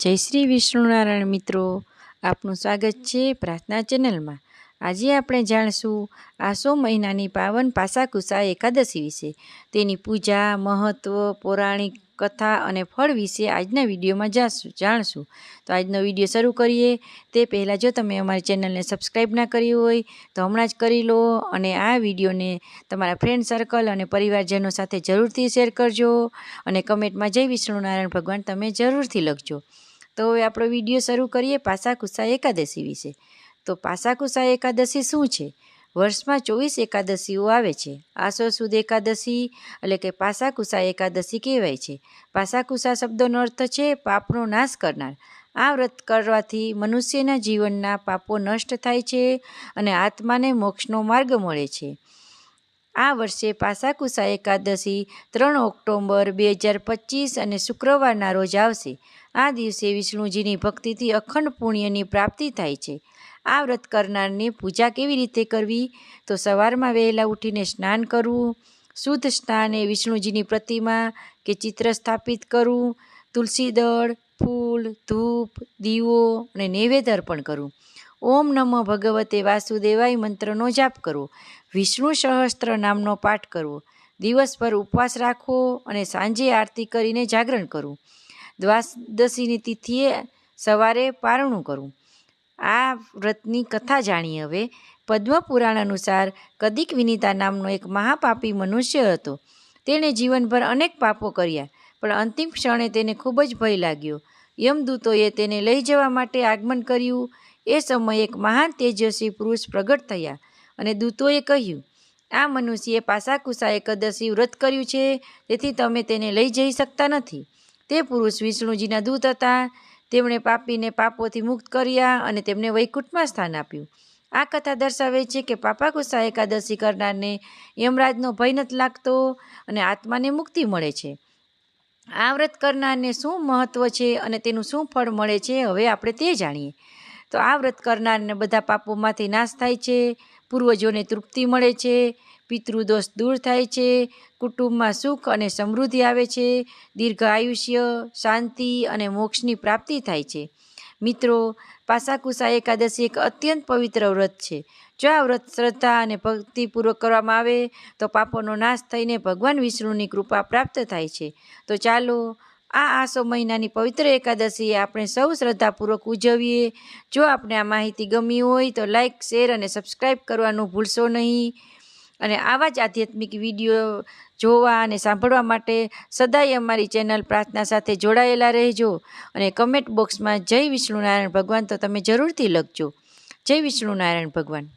જય શ્રી વિષ્ણુનારાયણ મિત્રો. આપનું સ્વાગત છે પ્રાર્થના ચેનલમાં. આજે આપણે જાણશું આસો મહિનાની પાવન પાસાકુસા એકાદશી વિશે. તેની પૂજા મહત્ત્વ પૌરાણિક કથા અને ફળ વિશે આજના વિડીયોમાં જાણશું જાણશું. તો આજનો વીડિયો શરૂ કરીએ. તે પહેલાં જો તમે અમારી ચેનલને સબસ્ક્રાઈબ ના કરી હોય, તો હમણાં જ કરી લો અને આ વિડીયોને તમારા ફ્રેન્ડ સર્કલ અને પરિવારજનો સાથે જરૂરથી શેર કરજો અને કમેન્ટમાં જય વિષ્ણુનારાયણ ભગવાન તમે જરૂરથી લખજો. તો હવે આપણો વીડિયો શરૂ કરીએ પાસાકુસા એકાદશી વિશે. તો પાસાકુસા એકાદશી શું છે? વર્ષમાં ચોવીસ એકાદશીઓ આવે છે. આસો સુદ એકાદશી એટલે કે પાસાકુસા એકાદશી કહેવાય છે. પાસાકુસા શબ્દોનો અર્થ છે પાપનો નાશ કરનાર. આ વ્રત કરવાથી મનુષ્યના જીવનના પાપો નષ્ટ થાય છે અને આત્માને મોક્ષનો માર્ગ મળે છે. આ વર્ષે પાસાકુસા એકાદશી ત્રણ ઓક્ટોબર બે હજાર પચીસ અને શુક્રવારના રોજ આવશે. આ દિવસે વિષ્ણુજીની ભક્તિથી અખંડ પુણ્યની પ્રાપ્તિ થાય છે. આ વ્રત કરનારને પૂજા કેવી રીતે કરવી? તો સવારમાં વહેલા ઉઠીને સ્નાન કરવું, શુદ્ધ સ્નાને વિષ્ણુજીની પ્રતિમા કે ચિત્ર સ્થાપિત કરવું તુલસી દળ ફૂલ, ધૂપ, દીવો અને નૈવેદ્ય અર્પણ કરવું. ઓમ નમઃ ભગવતે વાસુદેવાય મંત્રનો જાપ કરવો. વિષ્ણુ સહસ્ત્ર નામનો પાઠ કરવો. દિવસભર ઉપવાસ રાખવો અને સાંજે આરતી કરીને જાગરણ કરવું. દ્વાદશીની તિથિએ સવારે પારણું કરવું. આ વ્રતની કથા જાણીએ હવે. પદ્મપુરાણ અનુસાર કદિક વિનીતા નામનો એક મહાપાપી મનુષ્ય હતો. તેણે જીવનભર અનેક પાપો કર્યા, પણ અંતિમ ક્ષણે તેને ખૂબ જ ભય લાગ્યો. યમદૂતોએ તેને લઈ જવા માટે આગમન કર્યું. એ સમયે એક મહાન તેજસ્વી પુરુષ પ્રગટ થયા અને દૂતોએ કહ્યું, આ મનુષ્યએ પાસાકુસા એકાદશી વ્રત કર્યું છે, તેથી તમે તેને લઈ જઈ શકતા નથી. તે પુરુષ વિષ્ણુજીના દૂત હતા. તેમણે પાપીને પાપોથી મુક્ત કર્યા અને તેમને વૈકુંઠમાં સ્થાન આપ્યું. આ કથા દર્શાવે છે કે પાપાકુસા એકાદશી કરનારને યમરાજનો ભય નથી લાગતો અને આત્માને મુક્તિ મળે છે. આ વ્રત કરનારને શું મહત્ત્વ છે અને તેનું શું ફળ મળે છે, હવે આપણે તે જાણીએ. તો આ વ્રત કરનારને બધા પાપોમાંથી નાશ થાય છે, પૂર્વજોને તૃપ્તિ મળે છે, પિતૃદોષ દૂર થાય છે, કુટુંબમાં સુખ અને સમૃદ્ધિ આવે છે, દીર્ઘ આયુષ્ય, શાંતિ અને મોક્ષની પ્રાપ્તિ થાય છે. મિત્રો, પાસાકુસા એકાદશી એક અત્યંત પવિત્ર વ્રત છે. જો આ વ્રત શ્રદ્ધા અને ભક્તિપૂર્વક કરવામાં આવે, તો પાપોનો નાશ થઈને ભગવાન વિષ્ણુની કૃપા પ્રાપ્ત થાય છે. તો ચાલો આ આસો મહિનાની પવિત્ર એકાદશીએ આપણે સૌ શ્રદ્ધાપૂર્વક ઉજવીએ. જો આપણે આ માહિતી ગમી હોય તો લાઇક શેર અને સબસ્ક્રાઈબ કરવાનું ભૂલશો નહીં. અને આવા જ આધ્યાત્મિક વીડિયો જોવા અને સાંભળવા માટે સદાય અમારી ચેનલ પ્રાર્થના સાથે જોડાયેલા રહેજો. અને કમેન્ટ બોક્સમાં જય વિષ્ણુનારાયણ ભગવાન તો તમે જરૂરથી લખજો. જય વિષ્ણુનારાયણ ભગવાન.